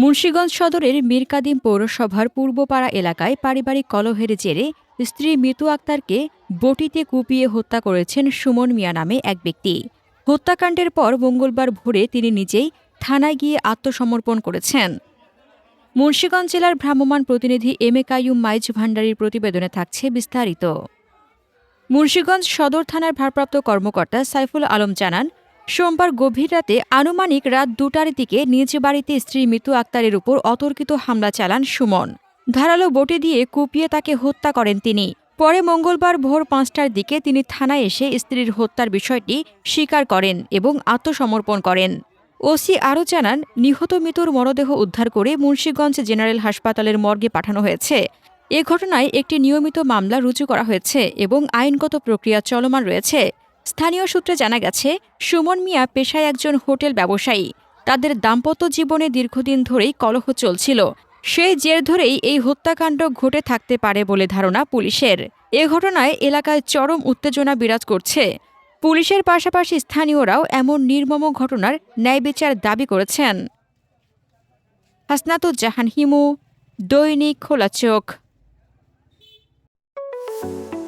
মুন্সীগঞ্জ সদরের মীরকাদিম পৌরসভার পূর্বপাড়া এলাকায় পারিবারিক কলহের জেরে স্ত্রী মিতু আক্তারকে বটিতে কুপিয়ে হত্যা করেছেন সুমন মিয়া নামে এক ব্যক্তি। হত্যাকাণ্ডের পর মঙ্গলবার ভোরে তিনি নিজেই থানায় গিয়ে আত্মসমর্পণ করেছেন। মুন্সীগঞ্জ জেলার ভ্রাম্যমাণ প্রতিনিধি এম এ কাইয়ুম মাইজ ভান্ডারীর প্রতিবেদনে থাকছে বিস্তারিত। মুন্সীগঞ্জ সদর থানার ভারপ্রাপ্ত কর্মকর্তা সাইফুল আলম জানান সোমবার গভীর রাতে আনুমানিক রাত দুটার দিকে নিজ বাড়িতে স্ত্রী মিতু আক্তারের উপর অতর্কিত হামলা চালান সুমন। ধারালো বটি দিয়ে কুপিয়ে তাকে হত্যা করেন তিনি। পরে মঙ্গলবার ভোর পাঁচটার দিকে তিনি থানায় এসে স্ত্রীর হত্যার বিষয়টি স্বীকার করেন এবং আত্মসমর্পণ করেন। ওসি আরও জানান, নিহত মৃতুর মরদেহ উদ্ধার করে মুন্সীগঞ্জ জেনারেল হাসপাতালের মর্গে পাঠানো হয়েছে। এ ঘটনায় একটি নিয়মিত মামলা রুজু করা হয়েছে এবং আইনগত প্রক্রিয়া চলমান রয়েছে। স্থানীয় সূত্রে জানা গেছে, সুমন মিয়া পেশায় একজন হোটেল ব্যবসায়ী। তাদের দাম্পত্য জীবনে দীর্ঘদিন ধরেই কলহ চলছিল। সেই জের ধরেই এই হত্যাকাণ্ড ঘটে থাকতে পারে বলে ধারণা পুলিশের। এ ঘটনায় এলাকায় চরম উত্তেজনা বিরাজ করছে। পুলিশের পাশাপাশি স্থানীয়রাও এমন নির্মম ঘটনার ন্যায়বিচার দাবি করেছেন। হাসনাতুজ্জাহান হিমু, দৈনিক খোলা চোখ।